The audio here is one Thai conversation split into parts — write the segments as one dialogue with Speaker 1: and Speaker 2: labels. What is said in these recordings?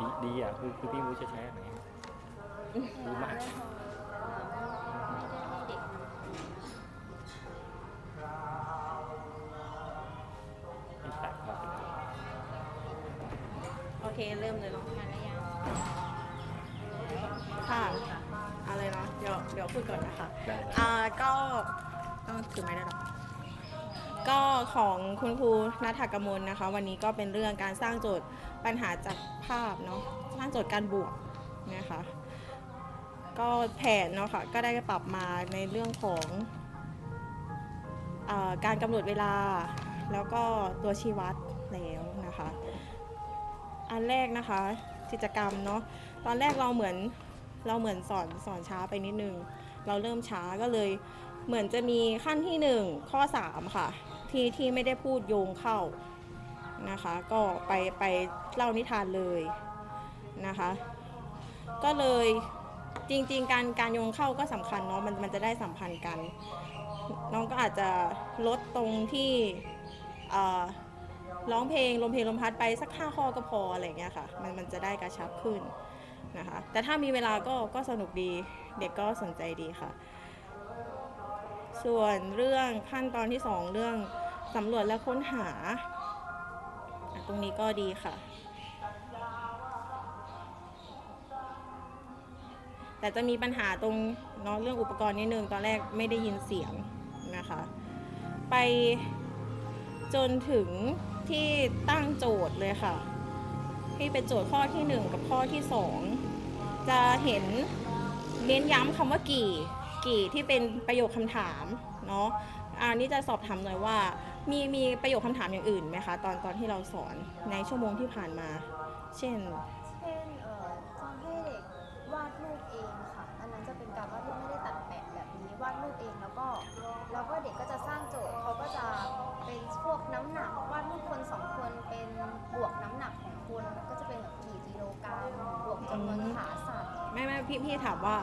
Speaker 1: ดีดีอะคือคือพี่รู้จะใช้อะไรรู้มาก
Speaker 2: ไม่ได้ให้เด็ก
Speaker 1: ที่ตัดมาเป็น
Speaker 3: โอเคเริ่มเลยเนาะ
Speaker 2: ทานแล้วยัง
Speaker 3: ค่ะอะไรเนาะเดี๋ยวเดี๋ยวพูดก่อนนะคะ
Speaker 1: ได้
Speaker 3: อ่าก็ต้องถือไม้ได้หรอก็ของคุณครูนัฐกมลนะคะ วันนี้ก็เป็นเรื่องการสร้างโจทย์ ปัญหาจากภาพเนาะสร้างโจทย์การบวกนะคะก็แผนเนาะค่ะก็ได้ปรับมาในเรื่องของอการกำหนดเวลา แล้วก็ตัวชี้วัดแล้วนะคะ อันแรกนะคะกิจกรรมเนาะตอนแรกเราเหมือนเราเหมือนสอนสอนช้าไปนิดนึง เราเริ่มช้าก็เลยเหมือนจะมีขั้นที่ 1 ข้อ 3 ค่ะ ที่ที่ไม่ได้พูดโยงเข้านะคะ ก็ไปไป เล่านิทานเลยนะคะ ก็เลยจริง ๆ การการโยงเข้าก็สำคัญเนาะมันมันจะได้สัมพันธ์กัน น้องก็อาจจะลดตรงที่ร้องเพลงลมเพลงลมพัดไปสักห้าข้อก็พออะไรเงี้ยค่ะ มันมันจะได้กระชับขึ้นนะคะ แต่ถ้ามีเวลาก็ก็สนุกดีเด็กก็สนใจดีค่ะ ส่วนเรื่องขั้นตอนที่ 2 เรื่องสำรวจและค้นหา ตรงนี้ก็ดีค่ะ แต่จะมีปัญหาตรงเนาะเรื่องอุปกรณ์นิดนึงตอนแรกไม่ได้ยินเสียงนะคะ ไปจนถึงที่ตั้งโจทย์เลยค่ะ ที่เป็นโจทย์ข้อที่ 1 กับข้อที่ 2 จะเห็นเน้นย้ำคำว่ากี่กี่ที่เป็นประโยคคำถามเนาะอันนี้จะสอบถามหน่อยว่ามีมีประโยคคำถามอย่างอื่นไหมคะ ตอนตอนที่เราสอนในชั่วโมงที่ผ่านมา เช่น
Speaker 2: เช่นเอ่อจะให้เด็ก เองค่ะ อันนั้นจะเป็นการวาดรูปไม่ได้ตัดแปะแบบนี้วาดรูปเองแล้วก็แล้วก็เด็กก็จะสร้างโจทย์เขาก็จะเป็นพวกน้ำหนักวาดรูปคนสองคนเป็นบวกน้ำหนักของคนก็จะเป็นแบบกี่กิโลกรัมบวกจำนวนขาสัตว์
Speaker 3: ไม่ไม่พี่พี่ถามว่า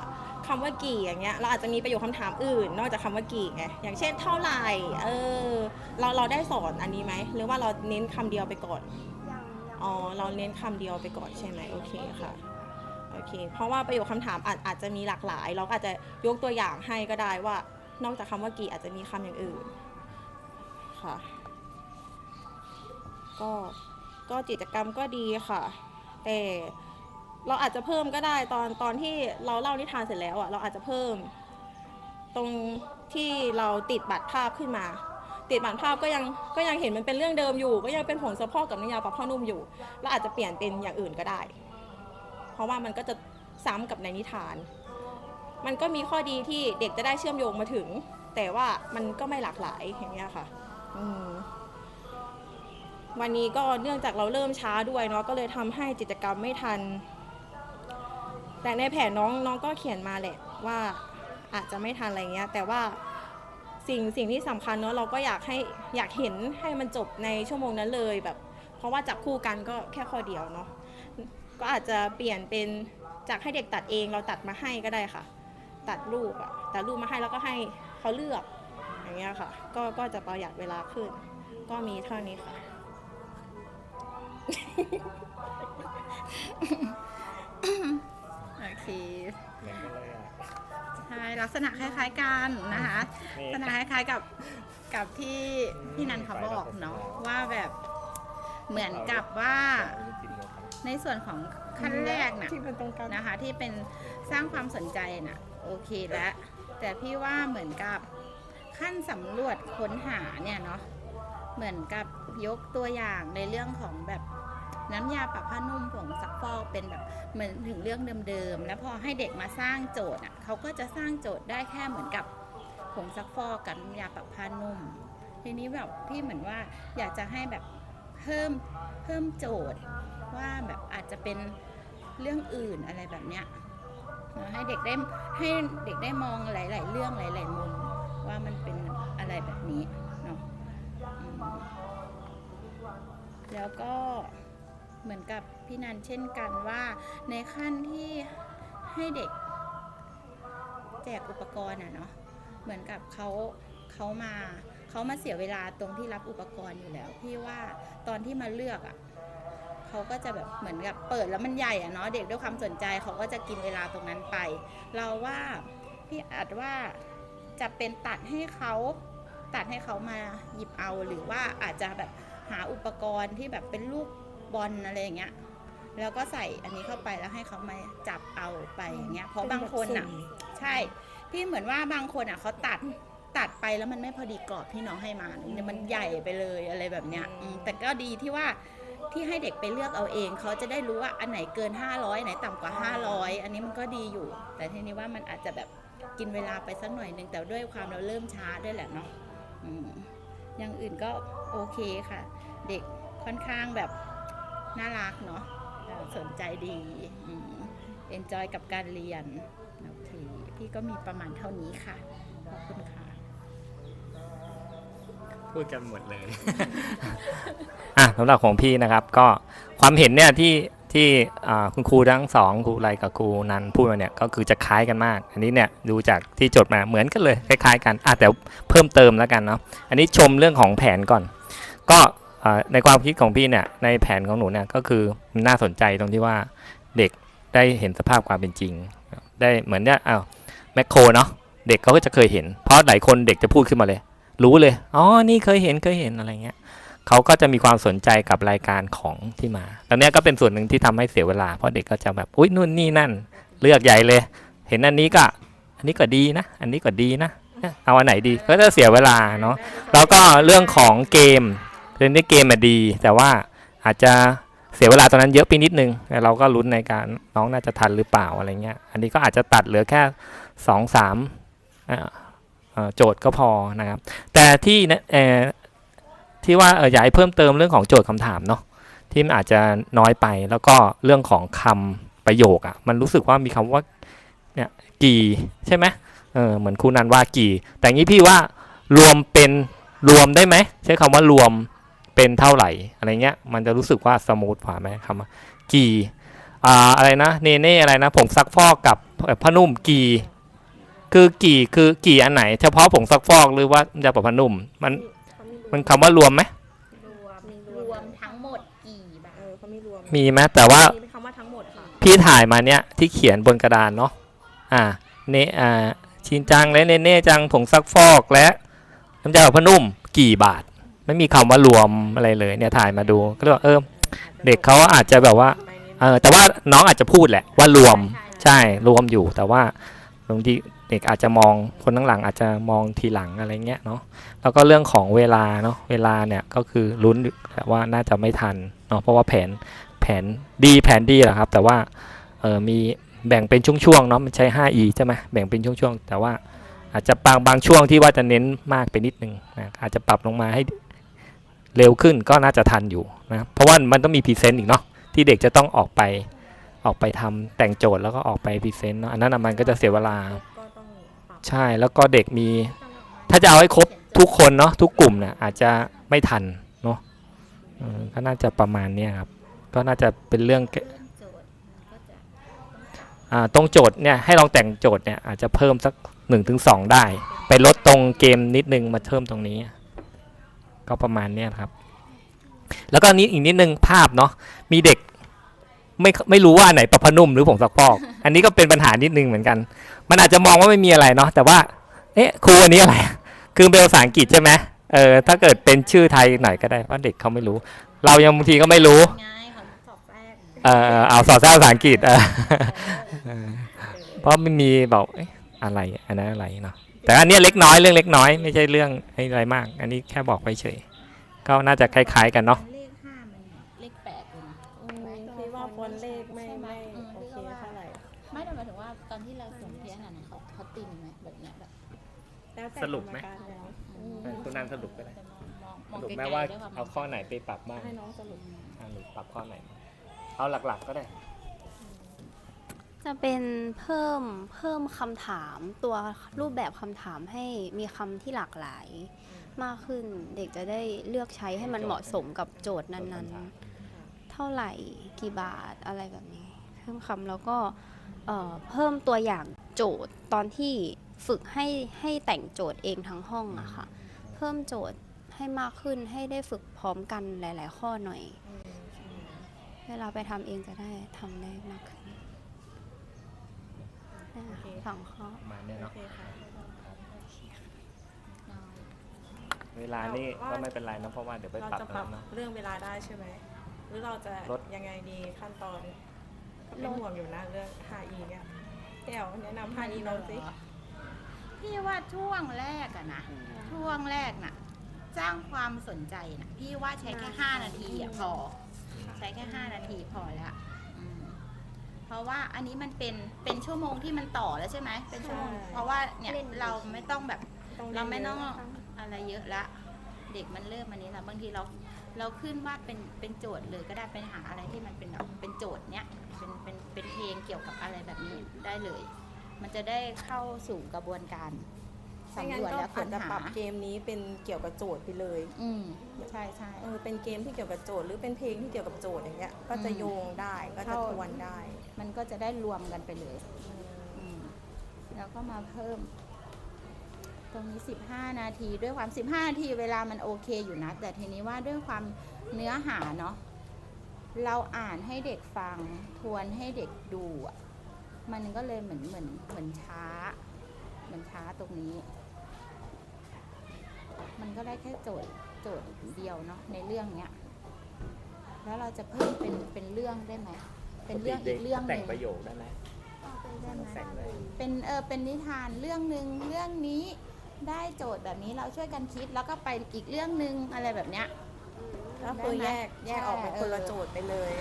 Speaker 3: คำว่ากี่อย่างเงี้ยเราอาจจะมีประโยคคำถามอื่น นอกจากคำว่ากี่ไงอย่างเช่นเท่าไหร่เออเราเราได้สอนอันนี้ไหมหรือว่าเราเน้นคำเดียวไปก่อน
Speaker 2: ยังยัง
Speaker 3: อ๋อเราเน้นคำเดียวไปก่อนใช่ไหมโอเคค่ะ โอเค เพราะว่าประโยคคำถามอาจอาจจะมีหลากหลาย เราก็อาจจะยกตัวอย่างให้ก็ได้ว่า นอกจากคำว่ากี่อาจจะมีคำอย่างอื่นค่ะก็ก็กิจกรรมก็ดีค่ะ แต่เราอาจจะเพิ่มก็ได้ตอนตอนที่เราเล่านิทานเสร็จแล้วอะเราอาจจะเพิ่ม ตรงที่เราติดบัตรภาพขึ้นมา ติดบัตรภาพก็ยังก็ยังเห็นมันเป็นเรื่องเดิมอยู่ ก็ยังเป็นผงซักฟอกกับน้ำยาปรับผ้านุ่มอยู่ เราอาจจะเปลี่ยนเป็นอย่างอื่นก็ได้ เพราะว่ามันก็จะซ้ำกับในนิทาน มันก็มีข้อดีที่เด็กจะได้เชื่อมโยงมาถึง แต่ว่ามันก็ไม่หลากหลายอย่างเงี้ยค่ะอืมวันนี้ก็เนื่องจากเราเริ่มช้าด้วยเนาะก็เลยทำให้กิจกรรมไม่ทัน แต่ในแผนน้องน้องก็เขียนมาแหละว่าอาจจะไม่ทันอะไรเงี้ย แต่ว่าสิ่งสิ่งที่สำคัญเนาะเราก็อยากให้อยากเห็นให้มันจบในชั่วโมงนั้นเลยแบบ เพราะว่าจับคู่กันก็แค่ข้อเดียวเนาะ ก็อาจจะเปลี่ยนเป็นจากให้เด็กตัดเองเราตัดมาให้ก็ได้ค่ะ ตัดรูปอะตัดรูปมาให้แล้วก็ให้เขาเลือกอย่างเงี้ยค่ะ ก็ก็จะประหยัดเวลาขึ้น ก็มีเท่านี้ค่ะ
Speaker 4: โอเค
Speaker 1: เหมือนกันเลยอะ
Speaker 4: ใช่ลักษณะคล้ายๆกันนะคะ
Speaker 1: นี่
Speaker 4: ลักษณะคล้ายๆกับกับที่พี่นันเขาบอกเนาะว่าแบบเหมือนกับว่า ในส่วนของขั้นแรกน่ะ
Speaker 3: ที่มันตรงกัน
Speaker 4: นะคะ ที่เป็นสร้างความสนใจน่ะโอเคแล้วแต่พี่ว่าเหมือนกับขั้นสำรวจค้นหาเนี่ยเนาะเหมือนกับยกตัวอย่างในเรื่องของแบบน้ำยาปรับผ้านุ่มผงซักฟอกเป็นแบบเหมือนถึงเรื่องเดิมๆแล้วพอให้เด็กมาสร้างโจทย์อะเขาก็จะสร้างโจทย์ได้แค่เหมือนกับผงซักฟอกกับน้ำยาปรับผ้านุ่ม ทีนี้แบบพี่เหมือนว่าอยากจะให้แบบเพิ่มเพิ่มโจทย์ ว่าแบบอาจจะเป็นเรื่องอื่นอะไรแบบเนี้ยให้เด็กได้ให้เด็กได้มองหลาย ๆ เรื่องหลาย ๆ มุมว่ามันเป็นอะไรแบบนี้เนาะแล้วก็เหมือนกับพี่นันเช่นกันว่าในขั้นที่ให้เด็กแจกอุปกรณ์อะเนาะเหมือนกับเขาเขามาเขามาเสียเวลาตรงที่รับอุปกรณ์อยู่แล้ว พี่ว่าตอนที่มาเลือกอะ เขาก็จะแบบเหมือนกับเปิดแล้วมันใหญ่อะเนาะเด็กด้วยความสนใจเขาก็จะกินเวลาตรงนั้นไป เราว่าพี่อาจว่าจะเป็นตัดให้เขาตัดให้เขามาหยิบเอาหรือว่าอาจจะแบบหาอุปกรณ์ที่แบบเป็นลูกบอลอะไรอย่างเงี้ยแล้วก็ใส่อันนี้เข้าไปแล้วให้เขามาจับเอาไปอย่างเงี้ยเพราะบางคนอะ ใช่ พี่เหมือนว่าบางคนอะเขาตัดตัดไปแล้วมันไม่พอดีกรอบที่น้องให้มาเนี่ยมันใหญ่ไปเลยอะไรแบบเนี้ยแต่ก็ดีที่ว่า ที่ให้เด็กไปเลือกเอาเอง เขาจะได้รู้ว่าอันไหนเกิน 500ไหนต่ำกว่า 500 อันนี้มันก็ดีอยู่ แต่ทีนี้ว่ามันอาจจะแบบกินเวลาไปสักหน่อยหนึ่งแต่ด้วยความเราเริ่มช้าด้วยแหละเนาะออย่างอื่นก็โอเคค่ะ เด็กค่อนข้างแบบน่ารักเนาะสนใจดีเอนจอยกับการเรียนโอเคพี่ก็มีประมาณเท่านี้ค่ะขอบคุณค่ะ
Speaker 1: พูดกันหมดเลย อะสำหรับของพี่นะครับ ก็ความเห็นเนี่ยที่ที่อ่าคุณครูทั้งสองครูไรกับครูนันพูดมาเนี่ยก็คือจะคล้ายกันมาก อันนี้เนี่ยดูจากที่จดมาเหมือนกันเลยคล้ายๆ กันอะแต่เพิ่มเติมแล้วกันเนาะอันนี้ชมเรื่องของแผนก่อน ก็อ่าในความคิดของพี่เนี่ยในแผนของหนูเนี่ยก็คือมันน่าสนใจตรงที่ว่าเด็กได้เห็นสภาพความเป็นจริง ได้เหมือนเนี่ยอ้าวแมคโครเนาะเด็กเขาก็จะเคยเห็น เพราะหลายคนเด็กจะพูดขึ้นมาเลย รู้เลย อ๋อ นี่เคยเห็นเคยเห็นอะไรเงี้ยเขาก็จะมีความสนใจกับรายการของที่มาตอนนี้ยก็เป็นส่วนหนึ่งที่ทำให้เสียเวลา เพราะเด็กก็จะแบบ อุ้ยนู่นนี่นั่น เลือกใหญ่เลย เห็นอันนี้ก็ อันนี้ก็ดีนะ อันนี้ก็ดีนะ เอาอันไหนดี ก็จะเสียเวลาเนาะ แล้วก็เรื่องของเกมเล่นได้เกมมาดี แต่ว่าอาจจะเสียเวลาตอนนั้นเยอะไปนิดนึงแต่เราก็ลุ้นในการน้องน่าจะทันหรือเปล่าอะไรเงี้ย อันนี้ก็อาจจะตัดเหลือแค่สองสามอ่อเอ่อ โจทย์ก็พอนะครับ แต่ที่นี่ที่ว่าอยากให้เพิ่มเติมเรื่องของโจทย์คำถามเนาะที่มันอาจจะน้อยไปแล้วก็เรื่องของคำประโยคอะ่ะมันรู้สึกว่ามีคำว่าเนี่ยกี่ใช่ไหมเออเหมือนครูนันว่ากี่ แต่งี้พี่ว่ารวมเป็นรวมได้ไหมใช้คำว่ารวมเป็นเท่าไหร่อะไรเงี้ยมันจะรู้สึกว่าสมูทกว่าไหมคำว่ากี่อ่าอะไรนะเนเน่อะไรนะผงซักฟอกกับผ้านุ่มกี่ คือกี่คือกี่อันไหน เฉพาะผงซักฟอกหรือว่าจะปะพนุ่ม มันมันคำว่ารวมไหม
Speaker 4: รวมรวมทั้งหมดกี่บาท
Speaker 3: เออเขาไม่รวม
Speaker 1: มีไหมแต่ว่า
Speaker 3: มีคำว่าทั้งหมดค่ะ
Speaker 1: พี่ถ่ายมาเนี้ยที่เขียนบนกระดานเนาะอ่าเนอ่าชินจังและเนเน่จังผงซักฟอกและน้ำยาปะพนุ่มกี่บาท ไม่มีคำว่ารวมอะไรเลยเนี่ยถ่ายมาดูก็เลยว่าเออเด็กเขาอาจจะแบบว่าเออแต่ว่าน้องอาจจะพูดแหละว่ารวมใช่รวมอยู่แต่ว่าบางที เด็กอาจจะมองคนข้างหลังอาจจะมองทีหลังอะไรเงี้ยเนาะแล้วก็เรื่องของเวลาเนาะเวลาเนี่ยก็คือลุ้นแต่ว่าน่าจะไม่ทันเนาะเพราะว่าแผนแผนดีแผนดีแหละครับ แต่ว่าเออมีแบ่งเป็นช่วงๆเนาะมันใช้ 5e ใช่ไหมแบ่งเป็นช่วงๆ แต่ว่าอาจจะบางบางช่วงที่ว่าจะเน้นมากไปนิดนึงนะอาจจะปรับลงมาให้เร็วขึ้นก็น่าจะทันอยู่นะเพราะว่ามันต้องมีพรีเซนต์อีกเนาะที่เด็กจะต้องออกไปออกไปทำแต่งโจทย์แล้วก็ออกไปพรีเซนต์เนอะอันนั้นมันก็จะเสียเวลา ใช่แล้วก็เด็กมี ถ้าจะเอาให้ครบทุกคนเนาะทุกกลุ่มเนี่ยอาจจะไม่ทันเนาะก็น่าจะประมาณนี้ครับ ก็น่าจะเป็นเรื่องตรงโจทย์เนี่ยให้ลองแต่งโจทย์เนี่ยอาจจะเพิ่มสัก1นถึงสได้ ไปลดตรงเกมนิดนึงมาเพิ่มตรงนี้ ก็ประมาณนี้ครับ แล้วก็นี้อีกนิดนึงภาพเนาะมีเด็ก ไม่ไม่รู้ว่าอันไหนประพนุ่มหรือผงซักฟอก อันนี้ก็เป็นปัญหานิดนึงเหมือนกัน มันอาจจะมองว่าไม่มีอะไรเนาะแต่ว่า เอ๊ะครูอันนี้อะไร คือเป็นภาษาอังกฤษใช่ไหมเออถ้าเกิดเป็นชื่อไทยหน่อยก็ได้เพราะเด็กเขาไม่รู้ เรายังบางทีก็ไม่รู้
Speaker 4: ง่ายเขาสอบแรก
Speaker 1: เออเออเอาสอดแทรกภาษาอังกฤษเออเออเพราะมันมีแบบเอ๊ะอะไรอันนั้นอะไรเนาะแต่อันเนี้ยเล็กน้อยเรื่องเล็กน้อย ไม่ใช่เรื่องอะไรมาก อันนี้แค่บอกไว้เฉยก็น่าจะคล้าย ๆ กันเนาะ สรุปไหม
Speaker 3: กรรการแล้วอืม
Speaker 1: คุณนันสรุปก็ได้
Speaker 4: แต่มองมองม
Speaker 1: ส
Speaker 4: อง
Speaker 1: รุป
Speaker 4: ไกล
Speaker 1: แม้
Speaker 4: ๆ
Speaker 1: ว่า
Speaker 4: ด้วยความ
Speaker 1: เอาข้อไหนไปปรับบ้าง
Speaker 3: ให้น้องสรุป
Speaker 1: อ่าหรือปรับข้อไหน เอาหลักๆก็ได้
Speaker 2: จะเป็นเพิ่มเพิ่มคำถามตัวรูปแบบคำถามให้มีคำที่หลากหลาย มากขึ้นเด็กจะได้เลือกใช้ให้มันเหมาะสมกับโจทย์นั้นๆ เท่าไหร่กี่บาทอะไรแบบนี้ เพิ่มคำแล้วก็เอ่อเพิ่มตัวอย่างโจทย์ตอนที่ ฝึกให้ให้แต่งโจทย์เองทั้งห้องอะค่ะ เพิ่มโจทย์ให้มากขึ้นให้ได้ฝึกพร้อมกันหลาย ๆ ข้อหน่อย เวลาไปทำเองจะได้ทำได้มากขึ้นนั่นแหละค่ะสองข้อ
Speaker 1: ประมาณเนี้ย
Speaker 3: โอ
Speaker 1: เนาะ
Speaker 3: เคค่ะ
Speaker 1: เวลานี่
Speaker 3: เราว่า
Speaker 1: ก็ไม่เป็นไรนะเพราะว่าเดี๋ยวไป
Speaker 3: เรา
Speaker 1: ปรับ
Speaker 3: จะป
Speaker 1: แล้
Speaker 3: รับ
Speaker 1: วเนาะ
Speaker 3: เรื่องเวลาได้ใช่ไหม หรือเราจะ
Speaker 1: ลด
Speaker 3: ยังไงดีขั้นตอนก็เป็นห่วงอยู่นะเรื่อง 5E เนี่ยแก้วแนะนำ 5E เราสิ
Speaker 4: พี่ว่าช่วงแรกอะนะ ช่วงแรกน่ะสร้างความสนใจนะพี่ว่าใช้แค่ห้านาทีอะพอ ใช้แค่ห้านาทีพอแล้วอืมเพราะว่าอันนี้มันเป็นเป็นชั่วโมงที่มันต่อแล้วใช่ไหมเป็นชั่วโมง
Speaker 3: ใช่
Speaker 4: เพราะว่าเนี่ย
Speaker 2: เล่น
Speaker 4: เราไม่ต้องแบบ
Speaker 3: ต้อง
Speaker 4: เราไม่ต้อง
Speaker 3: เยะ
Speaker 4: อะไรเยอะละ เด็กมันเริ่มอันนี้แล้วบางทีเราเราขึ้นว่าเป็นเป็นโจทย์เลยก็ได้เป็นหาอะไรที่มันเป็นแบบเป็นโจทย์เนี้ยเป็นเป็นเป็นเพลงเกี่ยวกับอะไรแบบนี้ได้เลย มันจะได้เข้าสู่กระบวนการ
Speaker 3: ไม่งั้
Speaker 4: สำ
Speaker 3: น
Speaker 4: รวจ
Speaker 3: ก็
Speaker 4: และ
Speaker 3: อา
Speaker 4: ค้
Speaker 3: จ
Speaker 4: น
Speaker 3: จะ
Speaker 4: หา
Speaker 3: ปรับเกมนี้เป็นเกี่ยวกับโจทย์ไปเลย
Speaker 4: อืมใช่ใช่
Speaker 3: เออเป็นเกมที่เกี่ยวกับโจทย์หรือเป็นเพลงที่เกี่ยวกับโจทย์อย่างเงี้ย ก็จะ
Speaker 4: อืม
Speaker 3: โยงได้ก็จะ
Speaker 4: เข้า
Speaker 3: ทวนได้
Speaker 4: มันก็จะได้รวมกันไปเลย อืมแล้วก็มาเพิ่ม ตรงนี้ 15 นาทีด้วยความ 15 นาทีเวลามันโอเคอยู่นะ แต่ทีนี้ว่าด้วยความเนื้อหาเนาะเราอ่านให้เด็กฟัง ทวนให้เด็กดูอะ มันก็เลยเหมือนเหมือนเหมือนช้า เหมือนช้าตรงนี้ มันก็ได้แค่โจทย์โจทย์เดียวเนาะในเรื่องเนี้ย แล้วเราจะเพิ่มเป็นเป็นเรื่องได้ไหมเป็นเรื่องอีกเรื่องห
Speaker 1: แต่
Speaker 4: นึ่
Speaker 1: ง
Speaker 4: ง
Speaker 1: ประโยคได้ไหม
Speaker 4: ได้ไหม
Speaker 1: แต่งเลย
Speaker 4: เป็นเออเป็นนิทานเรื่องหนึ่งเรื่องนี้ได้โจทย์แบบนี้เราช่วยกันคิดแล้วก็ไปอีกเรื่องหนึ่งอะไรแบบเนี้ย
Speaker 3: ก็คือแยก
Speaker 4: ได้ไหม
Speaker 3: แยกออกเป็นคนละ
Speaker 4: ใช่
Speaker 3: โจทย์ไปเลย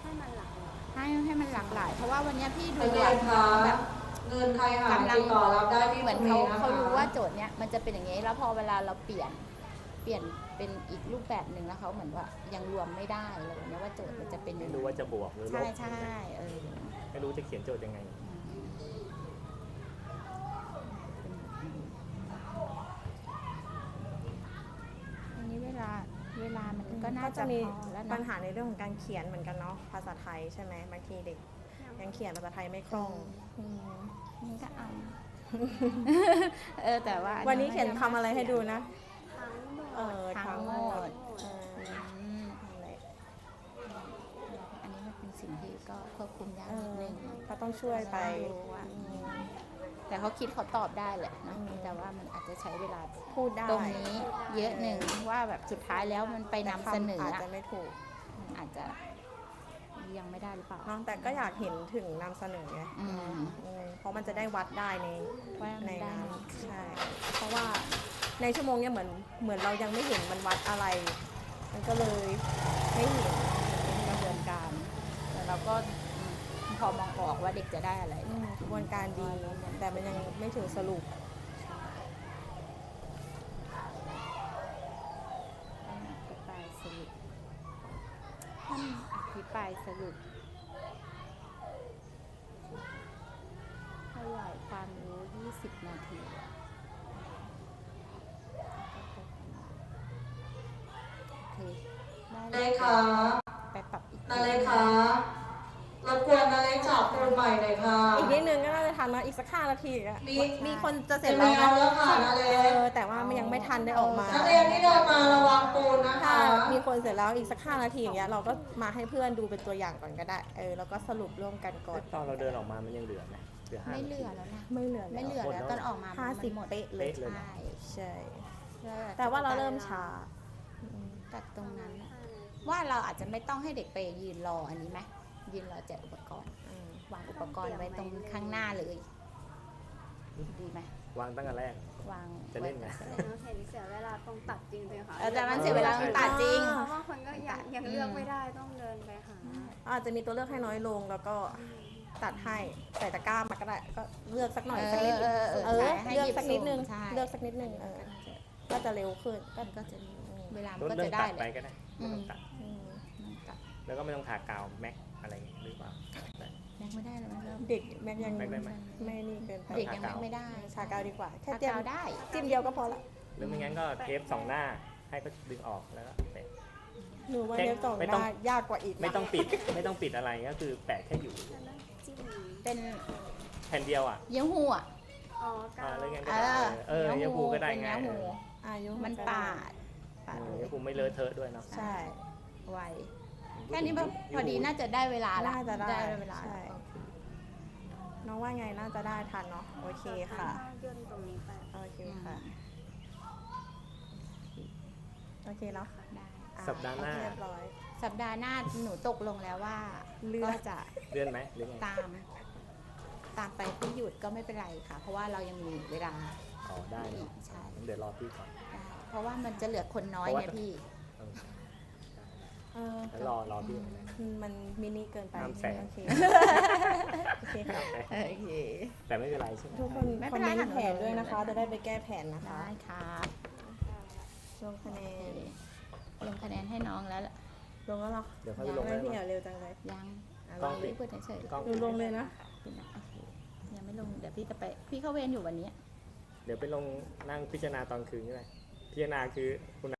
Speaker 2: ให้มันหลากหลาย
Speaker 4: ให้ให้มันหลากหลาย เพราะว่าวันเนี้ยพี่ดู
Speaker 5: นักเรีย
Speaker 4: อะ
Speaker 5: นคะ
Speaker 4: แบบ
Speaker 5: เงินใครหาย
Speaker 4: กำลัง
Speaker 5: ติดต่อรับได้ที่
Speaker 4: เหมือน
Speaker 5: ตรง
Speaker 4: เขา
Speaker 5: นี้นะคะ
Speaker 4: เขารู้ว่าโจทย์เนี้ยมันจะเป็นอย่างนี้แล้วพอเวลาเราเปลี่ยนเปลี่ยนเป็นอีกรูปแบบหนึ่งแล้วเขาเหมือนว่ายังรวมไม่ได้อะไรแบบเนี้ยว่าโจทย์มันจะเป็น
Speaker 1: ไม่
Speaker 4: ยังไง
Speaker 1: รู้ว่าจะบวกหรือล
Speaker 4: ใช่
Speaker 1: บ
Speaker 4: ใช่เออ
Speaker 1: ไม่รู้จะเขียนโจทย์ยังไง
Speaker 4: อันนี้เวลาเวลามัน ก็น่า
Speaker 3: ก็
Speaker 4: จะ
Speaker 3: จะมี
Speaker 4: พอแล้ว
Speaker 3: ปั
Speaker 4: นะ
Speaker 3: ญหาในเรื่องของการเขียนเหมือนกันเนาะภาษาไทยใช่ไหมบางทีเด็ก ยังเขียนภาษาไทยไม่คล่องอืม
Speaker 4: นี่ก็เอาเออแต่ว่า
Speaker 3: วันนี้เขียนคำอะไรให้ดูนะ
Speaker 2: ทั้งหมด
Speaker 3: เออ
Speaker 4: ทั้งหมด
Speaker 3: เออ
Speaker 4: อืม
Speaker 3: นั่นแหละ
Speaker 4: อันนี้มันเป็นสิ่งที่ก็ควบคุมยาก
Speaker 3: เอ
Speaker 4: นิด
Speaker 3: อ
Speaker 4: นึง
Speaker 3: ก็ต้องช่วยไป
Speaker 4: รู้ว่า
Speaker 3: อืม
Speaker 4: แต่เขาคิดเขาตอบได้แหละนะ
Speaker 3: อืม
Speaker 4: แต่ว่ามันอาจจะใช้เวลา
Speaker 3: พูดได้
Speaker 4: ตรงนี้เยอะหนึ่งว่าแบบสุดท้ายแล้วมันไปนำเสนอ
Speaker 3: อาจ
Speaker 4: อะ
Speaker 3: จะไม่ถูก
Speaker 4: มันอาจจะยังไม่ได้หรือเปล่า
Speaker 3: เนาะแต่ก็อยากเห็นถึงนำเสนอไง
Speaker 4: อืม
Speaker 3: อืมเพราะมันจะได้วัดได้ใน
Speaker 4: ว่ามั
Speaker 3: ใน
Speaker 4: นได้
Speaker 3: นั้น
Speaker 4: ไหม
Speaker 3: ใช่เพราะว่าในชั่วโมงเนี้ยเหมือนเหมือนเรายังไม่เห็นมันวัดอะไร มันก็เลยไม่เห็น
Speaker 4: กระบวนการแต่เราก็อืม พอมองออกว่าเด็กจะได้อะไร
Speaker 3: อืมกระบวนการดี แต่มันยังไม่ถึงสรุป
Speaker 4: ท่านอภิปรายสรุปท่านอภิปรายสรุปขยายความรู้ 20 นาทีโอเคได้
Speaker 5: นา
Speaker 4: เล
Speaker 5: เล็
Speaker 4: ย
Speaker 5: กคะ
Speaker 4: ไปปรับอีก
Speaker 5: นาเล็กคะ รบกวนนาเล็กจับปูนใหม่หน่อยค่ะ
Speaker 3: อีกนิดนึงก็น่าจะทันนะอีกสักห้านาทีอะ
Speaker 5: มี
Speaker 3: มีคนจะเสร็
Speaker 5: เสร็
Speaker 3: จ
Speaker 5: จ
Speaker 3: แล้ว
Speaker 5: แล้ว
Speaker 3: นะ
Speaker 5: แล้วค่ะนาเล็
Speaker 3: เอกอแต่ว่ามันยังไม่ทันได้ออกมา
Speaker 5: นักเรียนที่เดินมาระวังปูนนะ
Speaker 3: ถ้า
Speaker 5: คะ
Speaker 3: มีคนเสร็จแล้วอีกสักห้านาทีอย่างเงี้ยเราก็มาให้เพื่อนดูเป็นตัวอย่างก่อนก็ได้เออแล้วก็สรุปร่วมกันก่อน
Speaker 1: ตอนเราเดินออกมามันยังเหลือไหมเหลือห้า
Speaker 4: ไม่
Speaker 1: นา
Speaker 4: เหลื
Speaker 1: ที
Speaker 4: อแล้วนะ
Speaker 3: ไม่เหลือ
Speaker 4: ไม่เหลือแล้วตอนออกมา
Speaker 3: ห้าสิบ
Speaker 4: มันหมด
Speaker 3: เป๊ะเลย
Speaker 1: เป๊ะเลย
Speaker 4: ใช่
Speaker 3: ใช่
Speaker 4: ใช่
Speaker 3: แต่ว่าเราเริ่มช้าอืม
Speaker 4: ตัดตรงนั้นน่ะว่าเราอาจจะไม่ต้องให้เด็กไปยืนรออันนี้ไหม ยืนรอแจกอุปกรณ์
Speaker 3: อืม
Speaker 4: วางอุปกรณ์ไว้ตรงข้างหน้าเลย ดีไหม
Speaker 1: วางตั้งแต่แรก
Speaker 4: วาง
Speaker 1: จะเล่นไง
Speaker 4: ว้
Speaker 2: แต่หนูเห็นเสียเวลาตรงตัดจริงๆค่ะ
Speaker 4: เออแต่มันเสียเวลาตรงตัดจริง
Speaker 2: เพราะว่าคนก็ยังยังเลือกไม่ได้ต้องเดินไปหา
Speaker 3: อาจจะมีตัวเลือกให้น้อยลงแล้วก็ตัดให้ใส่ตะกร้ามาก็ได้ก็เลือกสักหน่อยสักนิด
Speaker 4: เออเออ
Speaker 3: เอ
Speaker 4: เอ
Speaker 3: อ
Speaker 4: อให้
Speaker 3: เลือก
Speaker 4: หยิบ
Speaker 3: สักนิดนึง
Speaker 4: ใช่
Speaker 3: เลือกสักนิดนึงเออก็จะเร็วขึ้น
Speaker 4: ก็ก็จะเวลา
Speaker 1: ล
Speaker 4: มัน
Speaker 1: ด
Speaker 4: ก็
Speaker 1: เรื่อ
Speaker 4: จะ
Speaker 1: ง
Speaker 4: ได้
Speaker 1: ตัด
Speaker 4: แห
Speaker 1: ไป
Speaker 4: ละ
Speaker 1: ก็ได้
Speaker 4: อื
Speaker 1: ไม่
Speaker 4: ม
Speaker 1: ต้องตัด
Speaker 3: อืม
Speaker 4: ตัด
Speaker 1: แล้วก็ไม่ต้องทากาวแม็กอะไรหรือเปล่า
Speaker 4: แม็กไม่ได้แล้วมันเริ่ม
Speaker 3: เด็กแม็กยัง
Speaker 1: แม็กได้ไหม
Speaker 3: ไม่นี่เกินไป
Speaker 4: เด็กยังแม็กไม่ได้
Speaker 3: ชากาวดีกว่าแค่
Speaker 4: ทา
Speaker 3: เจียม
Speaker 4: กาวได้
Speaker 3: จิ้มเดียวก็พอละ
Speaker 1: หรือไม่งั้นก็เทปสองหน้าให้ก็ดึงออกแล้วก็แปะ
Speaker 3: หนูว่า
Speaker 1: แค่
Speaker 3: เทปสอง
Speaker 1: ไม่ต้อง
Speaker 3: ได้ยากกว่าอีกนะ
Speaker 1: ไม่ต้องปิดไม่ต้องปิดอะไรก็คือแปะแค่อยู่
Speaker 2: แล้วจิ้ม
Speaker 4: เป็น
Speaker 1: แผ่นเดียวอะ
Speaker 4: เยี่ยวหัว
Speaker 2: อ๋อ
Speaker 1: อ่ากา
Speaker 2: ว
Speaker 1: แล้วงั้น
Speaker 4: เอ
Speaker 1: ก็ได้
Speaker 4: อ
Speaker 1: เออยังผูก็ได้
Speaker 4: เป็น
Speaker 1: ไง
Speaker 4: เยี่ยวหู
Speaker 3: อายุ
Speaker 4: มัน
Speaker 3: ก็
Speaker 4: ปาดปาด
Speaker 1: เอ
Speaker 4: เล
Speaker 1: อยยังผูไม่เลอะเทอะด้วยเนาะ
Speaker 3: ใช่
Speaker 4: ไว แค่นี้แบบพอดีน่าจะได้เวลาละ
Speaker 3: น่าจะได้
Speaker 4: เวลา
Speaker 3: ใช่
Speaker 4: ละ
Speaker 3: น้องว่าไงน่าจะได้ทันเนาะโอเคค่ะ
Speaker 2: ย่นตรงนี้ไป
Speaker 3: โอเคค่ะ โอเคเนาะ
Speaker 4: ได้
Speaker 3: อะ
Speaker 1: สัปดาห์หน้า
Speaker 3: เรียบร้อย
Speaker 4: สัปดาห์หน้าหนูตกลงแล้วว่า
Speaker 3: เลื่อน
Speaker 4: ก็จะ
Speaker 1: เลื่อนไหมหรือไง
Speaker 4: ตาม ตามไปที่หยุดก็ไม่เป็นไรค่ะ เพราะว่าเรายังมีเวลา
Speaker 1: อ๋อได้
Speaker 4: อี
Speaker 1: เนาะ
Speaker 4: กใช่
Speaker 1: งั้นเดี๋ยวรอพี่ก่อน
Speaker 4: ได้เพราะว่ามันจะเหลือคนน้อย
Speaker 1: เพราะ
Speaker 4: ไง
Speaker 1: ว่า
Speaker 4: พี่
Speaker 1: เออ
Speaker 3: เออ
Speaker 1: งั้นรอรอพี่ก่อนนะ
Speaker 3: มันมินิเกินไป
Speaker 1: ห้ามแซง
Speaker 3: โอเคโอเคค่ะ
Speaker 4: โอเค
Speaker 1: แต่ไม่เป็นไรใช่ไหม
Speaker 3: ทุกคน
Speaker 4: ไม่
Speaker 3: ค
Speaker 4: เป็
Speaker 3: อม
Speaker 4: นไร
Speaker 3: เมนต์
Speaker 4: ค่ะ
Speaker 3: แผนด้วยนะคะ จะได้ไปแก้แผนนะคะ
Speaker 4: ได้ครับ
Speaker 3: ลงคะแน
Speaker 4: โอนเคลงคะแนนให้น้องแล้วล่ะ
Speaker 3: ลงแล้วเหรอ
Speaker 1: เดี๋ยวเขาไปลง
Speaker 3: ไม่
Speaker 1: ให้
Speaker 3: พี่
Speaker 1: ไหม
Speaker 3: เหี่ยวเร็วจังเลย
Speaker 4: ยัง
Speaker 3: อะ
Speaker 1: กล้อง
Speaker 3: ล
Speaker 1: ปิด
Speaker 4: พี่พูดเฉย
Speaker 1: กล้อง
Speaker 3: ดูลงเลยนะ
Speaker 4: ๆพี่นะโอเคยังไม่ลงเดี๋ยวพี่จะไปพี่เข้าเวรอยู่วันนี้
Speaker 1: เดี๋ยวไปลงนั่งพิจารณาตอนคืนก็ได้พิจารณาคือคุณ